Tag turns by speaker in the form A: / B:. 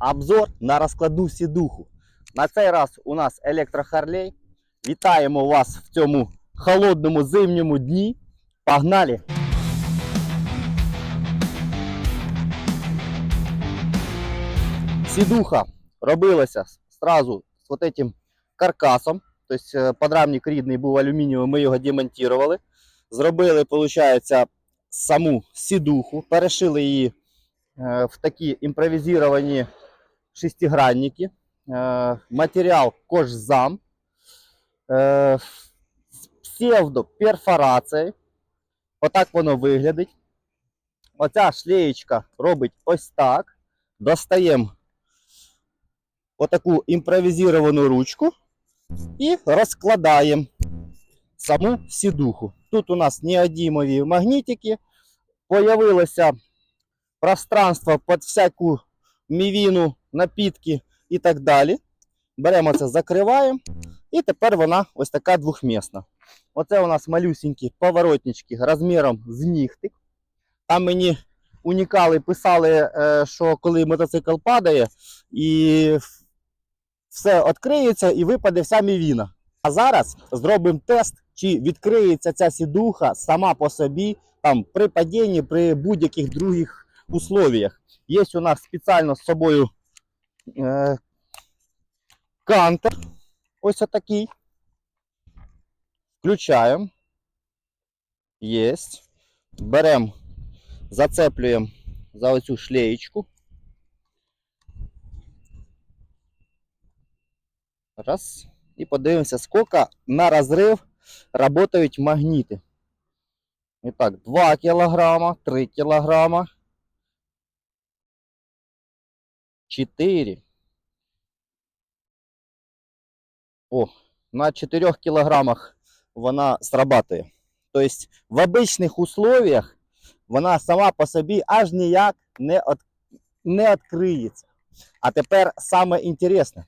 A: Обзор на розкладну сідуху. На цей раз у нас електрохарлей. Вітаємо вас в цьому холодному зимньому дні. Погнали! Сідуха робилася сразу з вот этим каркасом. Тобто подрамник рідний був алюмінієвий, ми його демонтували. Зробили, виходить, саму сідуху, перешили її е, в такі імпровізовані шестигранники. Е, Матеріал кожзам. З псевдоперфорацією. Отак воно виглядить. Оця шлеєчка робить ось так. Достаємо отаку імпровізовану ручку і розкладаємо саму сідуху. Тут у нас неодимові магнітики. Появилося пространство під всяку мівіну, напітки і так далі. Беремо це, закриваємо. І тепер вона ось така двохмісна. Оце у нас малюсінькі поворотнички розміром з нігтик. Там мені унікали писали, е, що коли мотоцикл падає, і все відкриється і випаде вся мівіна. А зараз зробимо тест, чи відкриється ця сідуха сама по собі там, при падінні, при будь-яких других условіях. Є у нас спеціально з собою е, кантер. Ось отакий. Включаємо. Єсть. Беремо, зацеплюємо за оцю шлеєчку. Раз. І подивимося, скільки на розрив працюють магніти. І так, 2 кілограма, 3 кілограма, 4. О, на 4 кілограмах вона срабатує. Тобто в обичних условиях вона сама по собі аж ніяк не, от, не відкриється. А тепер саме інтересне.